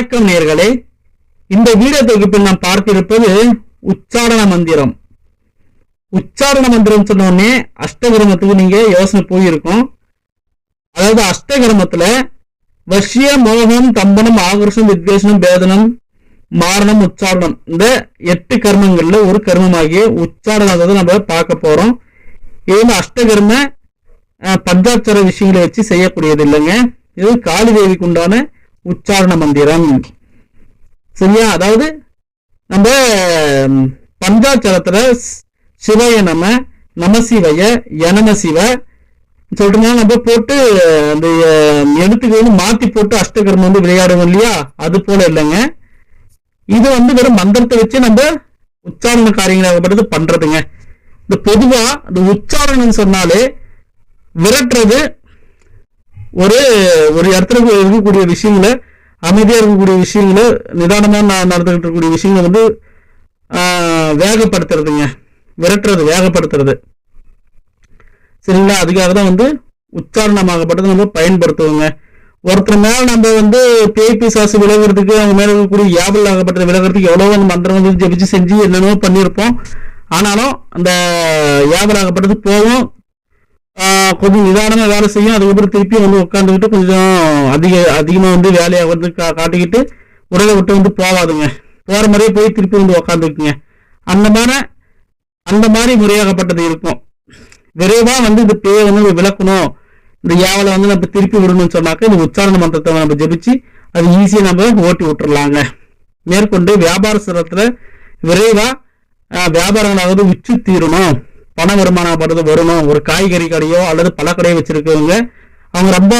வணக்கம் நேர்களே. இந்த வீடியோ தொகுப்பில் நாம் பார்த்திருப்பது உச்சாரண மந்திரம். உச்சாரண மந்திரம் சொன்னோடனே அஷ்டகிரமத்துக்கு நீங்க யோசனை போயிருக்கும். அதாவது அஷ்டகிரமத்துல வஷ்ய மோகம் தம்பனம் ஆகர்ஷம் வித்வேஷனம் பேதனம் மாரணம் உச்சாரணம் இந்த எட்டு கர்மங்கள்ல ஒரு கர்மமாகிய உச்சாரணத்தை நம்ம பார்க்க போறோம். இது அஷ்டகர்ம பஞ்சாட்சர விஷயங்களை வச்சு செய்யக்கூடியது இல்லைங்க. இது காளி தேவிக்கு உண்டான உச்சாரண மந்திரம். சரியா? அதாவது நம்ம ம், பஞ்சாட்சரத்துல ஸ்- சிவய நம நமசிவய யனம சிவ சொல்றதுனால நம்ம போட்டு அந்த எழுத்துக்கு வந்து மாத்தி போட்டு அஷ்டகர்மம் வந்து விளையாடுவோம் இல்லையா? அது போல இல்லைங்க. இது வந்து வெறும் மந்திரத்தை வச்சு நம்ம உச்சாரண காரியங்களாகப்பட்டது பண்றதுங்க. இந்த பொதுவா இந்த உச்சாரணம் சொன்னாலே விரட்டுறது ஒரு ஒரு இடத்துல இருக்கக்கூடிய விஷயங்களை அமைதியாக இருக்கக்கூடிய விஷயங்களை நிதானமாக ந- நடந்துகிட்டு இருக்கக்கூடிய விஷயங்களை வந்து வேகப்படுத்துறதுங்க. விரட்டுறது வேகப்படுத்துறது. சரிங்களா? அதுக்காக தான் வந்து உச்சாரணமாகப்பட்டது நம்ம பயன்படுத்துவோங்க. ஒருத்தர் மேல நம்ம வந்து பேய் பிசாசு விலகிறதுக்கு அவங்க மேல இருக்கக்கூடிய யாபல் ஆகப்பட்டது விலகிறதுக்கு எவ்வளவோ அந்த மந்திரம் வந்து ஜெபிச்சு செஞ்சு என்னென்னவோ பண்ணியிருப்போம். ஆனாலும் அந்த யாபல் ஆகப்பட்டது போகும் கொஞ்சம் நிதானமா வேலை செய்யும். அதுக்கப்புறம் திருப்பி வந்து உட்காந்துக்கிட்டு கொஞ்சம் அதிக அதிகமா வந்து வேலையை வந்து கா- காட்டிக்கிட்டு உடலை விட்டு வந்து போகாதுங்க. போற மாதிரியே போய் திருப்பி வந்து உக்காந்துக்குங்க அந்த மாதிரி அந்த மாதிரி முறையாகப்பட்டது இருக்கும். விரைவா வந்து இந்த பேயை வந்து விளக்கணும். இந்த யாவலை வந்து நம்ம திருப்பி விடணும்னு சொன்னாக்க இந்த உச்சாரண மந்திரத்தை நம்ம ஜெபிச்சு அது ஈஸியா நம்ம ஓட்டி விட்டுறலாங்க. மேற்கொண்டு வியாபார சிரத்துல விரைவா வியாபாரங்களாவது விற்று தீரணும். பண வருமானப்படுறது வரணும் ஒரு காய்கறி கடையோ அல்லது பழக்கடையோ வச்சிருக்கவங்க அவங்க ரொம்ப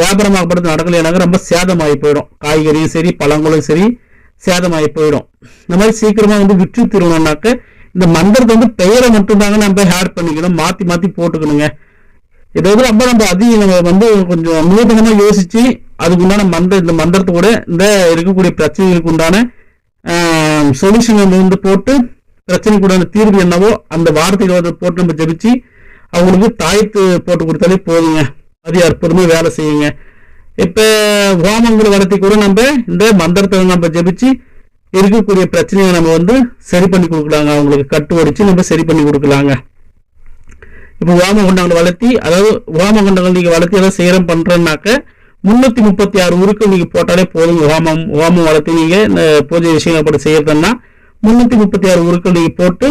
வியாபாரமாகப்படுறது நடக்கலைனாக்க ரொம்ப சேதமாகி போயிடும். காய்கறியும் சரி பழங்களும் சரி சேதமாகி போயிடும். இந்த மாதிரி சீக்கிரமாக வந்து விற்று தீரணும்னாக்க இந்த மந்திரத்தை வந்து பெயரை மட்டும்தாங்க நம்ம ஹேட் பண்ணிக்கணும். மாற்றி மாற்றி போட்டுக்கணுங்க. இதை வந்து ரொம்ப நம்ம அதிகம் நம்ம வந்து கொஞ்சம் நூதனமாக யோசிச்சு அதுக்கு உண்டான மந்திர இந்த மந்திரத்தை கூட இந்த இருக்கக்கூடிய பிரச்சனைகளுக்கு உண்டான சொல்யூஷன் வந்து போட்டு பிரச்சனைக்கு உண்டான தீர்வு என்னவோ அந்த வார்த்தைகளை போட்டு நம்ம ஜபிச்சு அவங்களுக்கு தாயத்து போட்டு கொடுத்தாலே போதுங்க. அது அற்புதமா வேலை செய்யுங்க. இப்ப ஹோமங்கிற வளர்த்தி கூட நம்ம இந்த மந்திரத்தை நம்ம ஜபிச்சு இருக்கக்கூடிய பிரச்சனையை நம்ம வந்து சரி பண்ணி கொடுக்கலாங்க. அவங்களுக்கு கட்டு ஒடிச்சு நம்ம சரி பண்ணி கொடுக்கலாங்க. இப்போ ஓம குண்டங்களை வளர்த்தி அதாவது ஓம குண்டங்கள் நீங்கள் வளர்த்தி ஏதாவது சேரம் பண்ணுறேன்னாக்க முந்நூற்றி முப்பத்தி ஆறு ஊருக்கு நீங்கள் போட்டாலே போதும் ஹோமம் ஹோமம் வளர்த்தி நீங்கள் இந்த பூஜை விஷயங்கள் அப்படி செய்யறதுன்னா முன்னூத்தி முப்பத்தி ஆறு உருக்களையும் போட்டு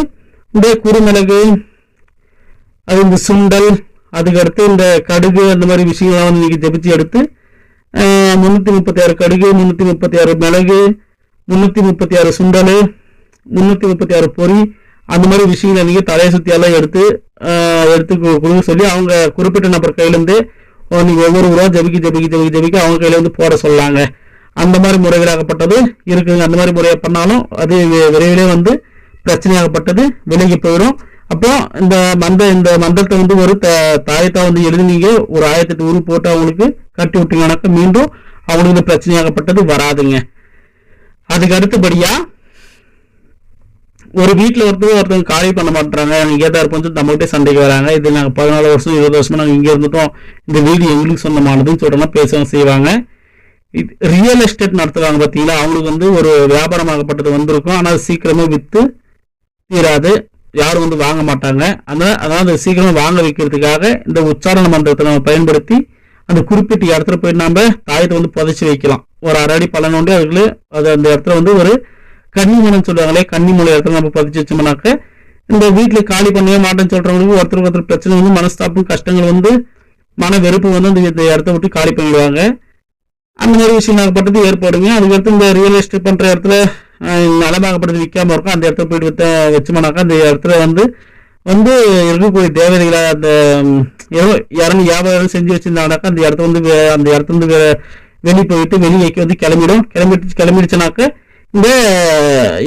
இந்த குறுமிளகு அது இந்த சுண்டல் அதுக்கடுத்து இந்த கடுகு அந்த மாதிரி விஷயங்கள்லாம் வந்து நீங்கள் ஜெபிச்சு எடுத்து முன்னூத்தி முப்பத்தி ஆறு கடுகு முன்னூத்தி முப்பத்தி ஆறு மிளகு முன்னூத்தி முப்பத்தி ஆறு சுண்டல் முன்னூத்தி முப்பத்தி ஆறு பொரி அந்த மாதிரி விஷயங்களை நீங்க தலையை சுற்றியெல்லாம் எடுத்து எடுத்து கொடுக்க சொல்லி அவங்க குறிப்பிட்ட நபர் கையிலேருந்து நீங்க ஒவ்வொரு உருவா ஜபிக்க ஜபிக்க ஜபிக்க ஜபிக்க அவங்க கையில வந்து போட சொல்லாங்க. அந்த மாதிரி முறைகளாகப்பட்டது இருக்குங்க. அந்த மாதிரி முறையை பண்ணாலும் அது விரைவிலே வந்து பிரச்சனையாகப்பட்டது விலகி போயிடும் அப்போ இந்த மந்த இந்த மந்திரத்தை வந்து ஒரு த தாயத்தா வந்து எழுதினீங்க ஒரு ஒரு ஆயிரத்தெட்டு உரு போட்டு அவங்களுக்கு கட்டி விட்டீங்கனாக்க மீண்டும் அவங்களுக்கு இந்த பிரச்சனையாகப்பட்டது வராதுங்க. அதுக்கு அடுத்தபடியா ஒரு வீட்டில் ஒருத்தர் ஒருத்தவங்க காலி பண்ண மாட்டாங்க நாங்கள் தான் இருப்போம். சொல்லி நம்மகிட்ட சண்டைக்கு வராங்க. இது நாங்கள் பதினாலு வருஷம் இருபது வருஷமா நாங்கள் இங்கே இருந்துட்டோம். இந்த வீடு எங்களுக்கு சொந்தமானதுன்னு சொல்றோம்னா பேசவும் செய்வாங்க. ரியல் எஸ்டேட் நடத்துகிறாங்க பார்த்தீங்களா? அவங்களுக்கு வந்து ஒரு வியாபாரமாகப்பட்டது வந்திருக்கும். ஆனால் சீக்கிரமே விற்று தீராது. யாரும் வந்து வாங்க மாட்டாங்க. அதனால அதாவது சீக்கிரமாக வாங்க வைக்கிறதுக்காக இந்த உச்சாரண மன்றத்தை நம்ம பயன்படுத்தி அந்த குறிப்பிட்ட இடத்துல போய் நம்ம தாயத்தை வந்து புதைச்சி வைக்கலாம். ஒரு அரை அடி பலன் உண்டு அதுக்குள்ள அது அந்த இடத்துல வந்து ஒரு கன்னிமூலம் சொல்லுவாங்களே கன்னிமூல இடத்துல நம்ம பதிச்சு வச்சோம்னாக்க இந்த வீட்டில் காலி பண்ணவே மாட்டேன்னு சொல்றவங்களுக்கு ஒருத்தருக்கு ஒருத்தர் பிரச்சனை வந்து மனஸ்தாபம் கஷ்டங்கள் வந்து மன வெறுப்பு வந்து அந்த இந்த இடத்த விட்டு காலி பண்ணிடுவாங்க. அந்த மாதிரி விஷயம் நாங்கள் பட்டது ஏற்படுங்க. அதுக்கடுத்து இந்த ரியல் எஸ்டேட் பண்ணுற இடத்துல நலமாகப்பட்டது விற்காமல் இருக்கும். அந்த இடத்துல போயிட்டு வித்த வச்சோம்னாக்கா அந்த இடத்துல வந்து வந்து இருக்கக்கூடிய தேவதைகளை அந்த ம், ஏதோ யாரும் வியாபாரம் செஞ்சு வச்சிருந்தாங்கனாக்கா அந்த இடத்த வந்து அந்த இடத்துல வந்து வெளியே போயிட்டு வெளியே வந்து கிளம்பிடும். கிளம்பிட்டு கிளம்பிடுச்சுனாக்க இந்த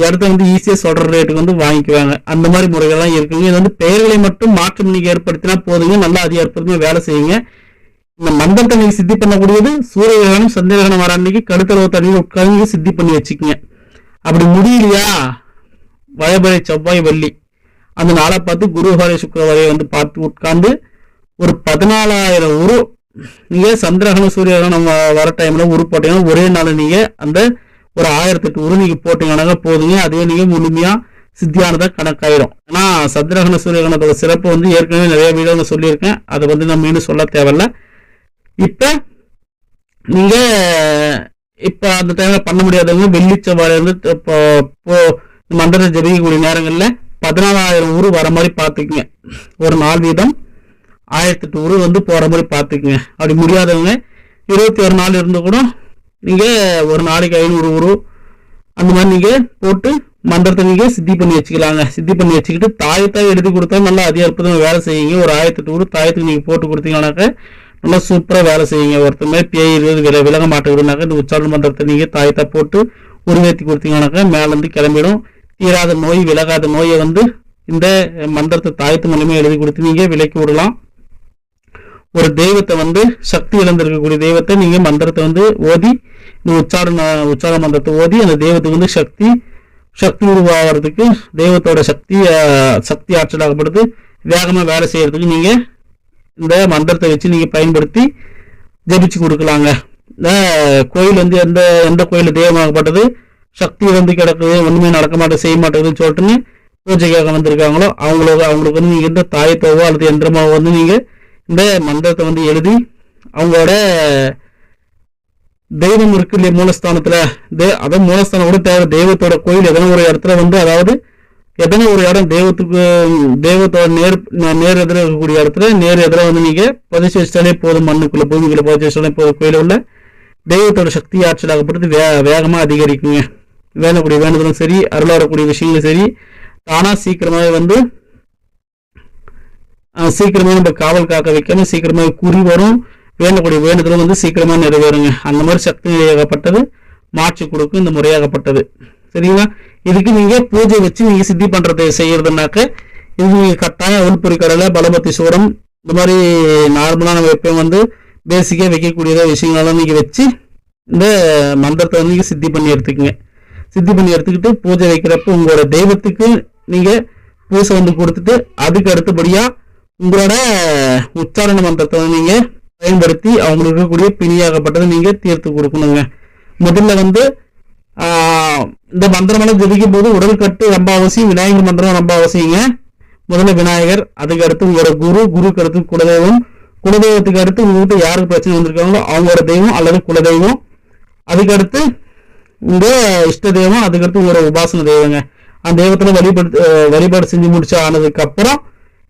இடத்த வந்து ஈஸியாக சொல்கிற ரேட்டுக்கு வந்து வாங்கிக்குவாங்க. அந்த மாதிரி முறைகள்லாம் இருக்குங்க. இது வந்து பெயர்களை மட்டும் மாற்றம் நீங்கள் ஏற்படுத்தினா போதுங்க. நல்லா அதிக வேலை செய்யுங்க. இந்த மந்திரத்தை நீங்க சித்தி பண்ணக்கூடியது சூரிய கிரகணம் சந்திர கிரகணம் வர அன்னைக்கு கடுத்தளவு தண்ணியில் உட்காந்து சித்தி பண்ணி வச்சுக்கங்க. அப்படி முடியலையா? வயபழை செவ்வாய் வெள்ளி. அந்த நாளை பார்த்து குருஹாரி ஹரே வந்து பார்த்து உட்கார்ந்து ஒரு பதினாலாயிரம் உரு நீங்கள் சந்திரகணம் சூரியகிரகணம் வர டைமில் உரு போட்டீங்கன்னா ஒரே நாள் நீங்கள் அந்த ஒரு ஆயிரத்தெட்டு உரு நீங்கள் போட்டீங்கன்னா போதுங்க. அதே நீங்கள் முழுமையாக சித்தியானதா கணக்காயிரும். ஆனால் சந்திரகண சூரியகணத்தோட சிறப்பு வந்து ஏற்கனவே நிறைய வீடியோவில் சொல்லியிருக்கேன். அதை வந்து நம்ம மீண்டும் சொல்ல தேவையில்ல. இப்போ நீங்கள் இப்போ அந்த டைமில் பண்ண முடியாதவங்க வெள்ளி செவ்வாய் வந்து இப்போ இப்போ இந்த மந்திரத்தை நேரங்களில் பதினாலாயிரம் ஊர் வர மாதிரி பார்த்துக்குங்க. ஒரு நாள் வீதம் ஆயிரத்தெட்டு ஊர் வந்து போகிற மாதிரி பார்த்துக்குங்க. அப்படி முடியாதவங்க இருபத்தி ஒரு நாள் இருந்து கூட நீங்கள் ஒரு நாளைக்கு ஐநூறு ஊர் அந்த மாதிரி நீங்கள் போட்டு மந்திரத்தை நீங்கள் சித்தி பண்ணி வச்சுக்கலாங்க. சித்தி பண்ணி வச்சுக்கிட்டு தாயத்தை எழுதி கொடுத்தா நல்லா அதிக அற்புதமாக வேலை செய்யுங்க. ஒரு ஆயிரத்தெட்டு ஊர் தாயத்துக்கு நீங்கள் போட்டு கொடுத்தீங்கன்னாக்க நல்லா சூப்பராக வேலை செய்யுங்க ஒருத்தமே மாதிரி பேய் வில விலக மாட்டேங்குதுனாக்க இந்த உச்சாரண மந்திரத்தை நீங்கள் தாயத்தை போட்டு உருவேற்றி கொடுத்தீங்கன்னாக்க மேலேருந்து கிளம்பிடும். தீராத நோய் விலகாத நோயை வந்து இந்த மந்திரத்தை தாயத்து மூலமே எழுதி கொடுத்து நீங்கள் விலக்கி விடலாம். ஒரு தெய்வத்தை வந்து சக்தி இழந்திருக்கக்கூடிய தெய்வத்தை நீங்க மந்திரத்தை வந்து ஓதி இந்த உச்சாரண உச்சார மந்திரத்தை ஓதி அந்த தெய்வத்துக்கு வந்து சக்தி சக்தி உருவாகிறதுக்கு தெய்வத்தோட சக்தி சக்தி ஆற்றலாகப்படுது வேகமா வேலை செய்யறதுக்கு நீங்க இந்த மந்திரத்தை வச்சு நீங்கள் பயன்படுத்தி ஜெபிச்சு கொடுக்கலாங்க. இந்த கோயில் வந்து எந்த எந்த கோயில் தெய்வமாகப்பட்டது? சக்தி வந்து கிடக்குது ஒன்றுமே நடக்க மாட்டேது செய்ய மாட்டேங்குதுன்னு சொல்லிட்டுன்னு பூஜைக்காக வந்திருக்காங்களோ அவங்களுக்கு அவங்களுக்கு வந்து நீங்கள் எந்த தாயத்தோவோ அல்லது எந்திரமாவோ வந்து நீங்கள் இந்த மந்திரத்தை வந்து எழுதி அவங்களோட தெய்வம் இருக்கு இல்லையா மூலஸ்தானத்தில். தே அதான் மூலஸ்தானம் கூட தேவை தெய்வத்தோட கோயில் எதனா ஒரு இடத்துல வந்து அதாவது எதனா ஒரு இடம் தெய்வத்துக்கு தெய்வத்தோட நேர் நேர் எதிர இருக்கக்கூடிய இடத்துல நேர் எதிர வந்து நீங்க பதிச்சு வச்சிட்டாலே போதும் மண்ணுக்குள்ள பூமிக்குள்ள பதிச்சு வச்சிட்டாலே போதும் கோயில உள்ள தெய்வத்தோட சக்தி ஆற்றலாகப்பட்டு வே வேகமாக அதிகரிக்குங்க. வேணக்கூடிய வேண்டுதலும் சரி அருளாடக்கூடிய விஷயங்களும் சரி தானா சீக்கிரமாவே வந்து சீக்கிரமாக நம்ம காவல் காக்க வைக்காம சீக்கிரமாக குறி வரும் வேண்டக்கூடிய வேண்டுதலும் வந்து சீக்கிரமாக நிறைவேறுங்க. அந்த மாதிரி சக்தி ஏகப்பட்டது மாற்றி கொடுக்கும் இந்த முறையாகப்பட்டது. சரிங்களா? இதுக்கு நீங்க பூஜை வச்சு நீங்க சித்தி பண்றது செய்யறதுனாக்க இது நீங்க கட்டாயம் உள்புரி கடலை பலபத்தி சூடம் இந்த மாதிரி நார்மலான நம்ம எப்பயும் வந்து பேசிக்காக வைக்கக்கூடிய விஷயங்களெல்லாம் நீங்கள் வச்சு இந்த மந்திரத்தை வந்து சித்தி பண்ணி எடுத்துக்கங்க. சித்தி பண்ணி எடுத்துக்கிட்டு பூஜை வைக்கிறப்ப உங்களோட தெய்வத்துக்கு நீங்கள் பூசை வந்து கொடுத்துட்டு அதுக்கு அடுத்தபடியாக உங்களோட உச்சாரண மந்திரத்தை வந்து பயன்படுத்தி அவங்களுக்கு இருக்கக்கூடிய பிணியாகப்பட்டதை நீங்கள் தீர்த்து கொடுக்கணுங்க. முதல்ல வந்து இந்த மந்திரமெல்லாம் ஜபிக்கும் போது உடல் கட்டு ரொம்ப அவசியம் விநாயகர் மந்திரம் ரொம்ப அவசியங்க. முதல்ல விநாயகர் அதுக்கு அடுத்து உங்களோட குரு குருக்கு அடுத்து குலதெய்வம். குலதெய்வத்துக்கு அடுத்து உங்ககிட்ட யாருக்கு பிரச்சனை வந்திருக்காங்களோ அவங்களோட தெய்வம் அல்லது குலதெய்வம். அதுக்கடுத்து உங்க இஷ்ட தெய்வம் அதுக்கடுத்து உங்களோட உபாசன தெய்வங்க. அந்த தெய்வத்துல வழிபடு வழிபாடு செஞ்சு முடிச்சு ஆனதுக்கு அப்புறம்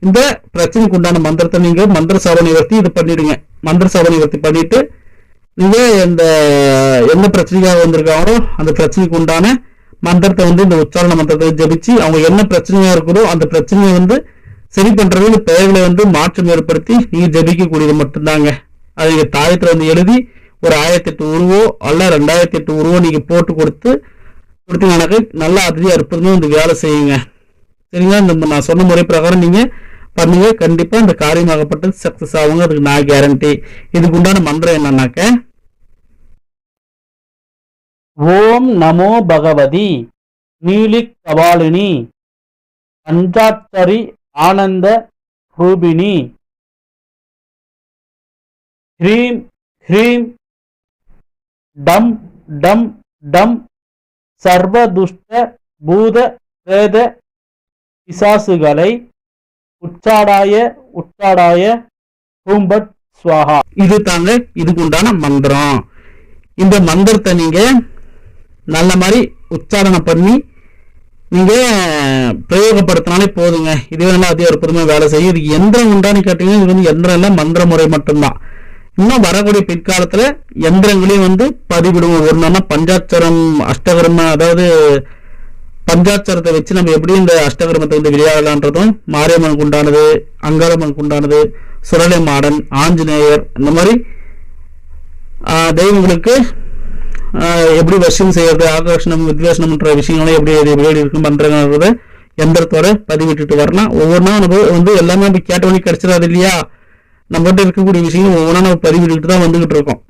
இந்த பிரச்சனைக்கு உண்டான மந்திரத்தை நீங்க மந்திர சாப நிவர்த்தி இது பண்ணிடுங்க. மந்திர சாப நிவர்த்தி பண்ணிட்டு நீங்க இந்த எந்த பிரச்சனைக்காக வந்திருக்காங்களோ அந்த பிரச்சனைக்கு உண்டான மந்திரத்தை வந்து இந்த உச்சாரண மந்திரத்தை ஜபிச்சு அவங்க என்ன பிரச்சனையா இருக்குதோ அந்த பிரச்சனையை வந்து சரி பண்றதுன்னு இந்த பெயர்களை வந்து மாற்றம் ஏற்படுத்தி நீங்க ஜெபிக்கக்கூடியது மட்டும்தாங்க. அது நீங்க தாயத்துல வந்து எழுதி ஒரு ஆயிரத்தி எட்டு உருவோ அல்ல ரெண்டாயிரத்தி எட்டு உருவோ நீங்க போட்டு கொடுத்து கொடுத்தீங்கன்னாக்க நல்லா அதிக அற்புதமா இந்த வேலை செய்யுங்க. சரிங்களா? இந்த நான் சொன்ன முறை பிரகாரம் நீங்க பண்ணுங்க. கண்டிப்பா இந்த காரியமாகப்பட்டது சக்சஸ் ஆகுங்க. அதுக்கு நான் கேரண்டி இதுக்கு உண்டான மந்திரம் என்னன்னாக்க ஓம் நமோ பகவதி நீலிக் கபாலினி பஞ்சாத்தரி ஆனந்த ரூபிணி ஹ்ரீம் ஹ்ரீம் டம் டம் டம் சர்வதுஷ்ட பூத பிரேத பிசாசுகளை உச்சாடாய உச்சாடாய பூம்பட் ஸ்வாகா இது தாங்க இதுக்கு உண்டான மந்திரம். இந்த மந்திரத்தை நீங்க நல்ல மாதிரி உச்சாரணம் பண்ணி நீங்கள் பிரயோகப்படுத்தினாலே போதுங்க. இதுவே நல்லா ஒரு அற்புதமா வேலை செய்யும் இதுக்கு எந்திரம் உண்டான்னு கேட்டிங்கன்னா இது வந்து எந்திரம் இல்லை மந்திர முறை மட்டும்தான். இன்னும் வரக்கூடிய பிற்காலத்துல எந்திரங்களையும் வந்து பதிவிடுவோம். ஒரு நாள் பஞ்சாட்சரம் அஷ்டகர்ம அதாவது பஞ்சாட்சரத்தை வச்சு நம்ம எப்படி இந்த அஷ்டகர்மத்தை வந்து விளையாடலான்றதும் மாரியம்மனுக்கு உண்டானது அங்காரம்மனுக்கு உண்டானது சுரலை மாடன் ஆஞ்சநேயர் இந்த மாதிரி தெய்வங்களுக்கு எப்படி வசியம் செய்யறது ஆகர்ஷணம் வித்வேஷனம்ன்ற விஷயங்களும் எப்படி அது எப்படி இருக்கும் பண்றதுன்றத எந்திரத்தோட பதிவிட்டுட்டு வரலாம். ஒவ்வொன்றா நம்ம வந்து எல்லாமே நம்ம கேட்டவனே கிடைச்சிடாது இல்லையா? நம்மகிட்ட இருக்கக்கூடிய விஷயங்கள் ஒவ்வொன்றா நம்ம பதிவிட்டுட்டு தான் வந்துகிட்டு இருக்கோம்.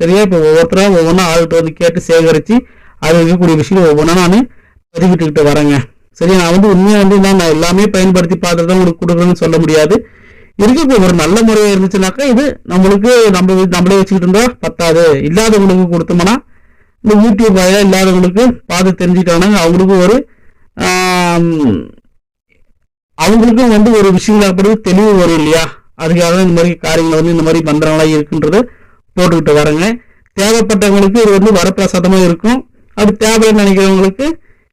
சரியா? இப்போ ஒவ்வொருத்தரும் ஒவ்வொன்றா ஆள்கிட்ட வந்து கேட்டு சேகரித்து அது இருக்கக்கூடிய விஷயம் ஒவ்வொன்றா நான் பதிவிட்டுக்கிட்டு வரேங்க. சரி நான் வந்து உண்மையாக வந்து நான் நான் எல்லாமே பயன்படுத்தி பார்த்துட்டு தான் உங்களுக்கு கொடுக்குறேன்னு சொல்ல முடியாது. இருக்க ஒரு நல்ல முறையாக இருந்துச்சுனாக்கா இது நம்மளுக்கு நம்ம நம்மளே வச்சுக்கிட்டு இருந்தால் பத்தாது. இல்லாதவங்களுக்கு கொடுத்தோம்னா இந்த யூடியூப் வழியாக இல்லாதவங்களுக்கு பார்த்து தெரிஞ்சுக்கிட்டாங்கன்னா அவங்களுக்கும் ஒரு அவங்களுக்கும் வந்து ஒரு விஷயங்களாப்படி தெளிவு வரும் இல்லையா? அதுக்காக தான் இந்த மாதிரி காரியங்கள் வந்து இந்த மாதிரி மந்திரங்களாக இருக்குன்றது போட்டுக்கிட்டு வரேங்க தேவைப்பட்டவங்களுக்கு இது வந்து வரப்பிரசாதமாக இருக்கும். அது தேவைன்னு நினைக்கிறவங்களுக்கு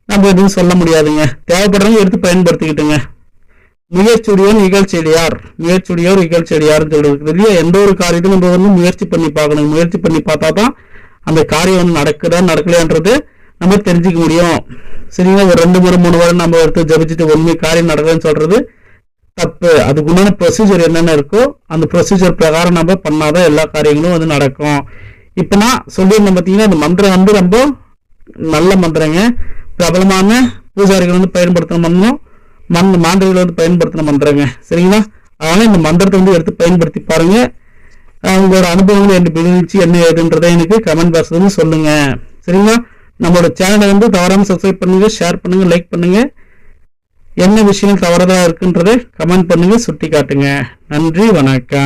நம்ம எதுவும் சொல்ல முடியாதுங்க. தேவைப்படுறவங்க எடுத்து பயன்படுத்திக்கிட்டுங்க. முயற்சியுடையோர் நிகழ்ச்சியடியார் முயற்சியுடையோர் நிகழ்ச்சியடியார்னு சொல்றது இல்லையா? எந்த ஒரு காரியத்தையும் நம்ம வந்து முயற்சி பண்ணி பார்க்கணும். முயற்சி பண்ணி பார்த்தா தான் அந்த காரியம் வந்து நடக்குதா நடக்கலையான்றது நம்ம தெரிஞ்சுக்க முடியும். சரிங்களா? ஒரு ரெண்டு மூணு மூணு வாரம் நம்ம எடுத்து ஜபிச்சுட்டு உண்மை காரியம் நடக்குதுன்னு சொல்றது தப்பு. அதுக்கு உண்டான ப்ரொசீஜர் என்னென்ன இருக்கோ அந்த ப்ரொசீஜர் பிரகாரம் நம்ம பண்ணாதான் எல்லா காரியங்களும் வந்து நடக்கும். இப்போ நான் சொல்லியிருந்தேன் பார்த்தீங்கன்னா அந்த மந்திரம் வந்து ரொம்ப நல்ல மந்திரங்க. பிரபலமான பூஜாரிகள் வந்து பயன்படுத்தின மந்திரம். மண் மாந்திரிகள் வந்து பயன்படுத்தின மந்திரங்க. சரிங்களா? அதனால இந்த மந்திரத்தை வந்து எடுத்து பயன்படுத்தி பாருங்க. உங்களோட அனுபவங்கள் என்ன இருந்துச்சு என்ன ஏதுன்றதை எனக்கு கமெண்ட் பாக்ஸ் வந்து சொல்லுங்க. சரிங்களா? நம்மளோட சேனலை வந்து தவறாம சப்ஸ்கிரைப் பண்ணுங்க ஷேர் பண்ணுங்க லைக் பண்ணுங்க. என்ன விஷயம் தவறுதலா இருக்குன்றதை கமெண்ட் பண்ணுங்க சுட்டி காட்டுங்க நன்றி வணக்கம்.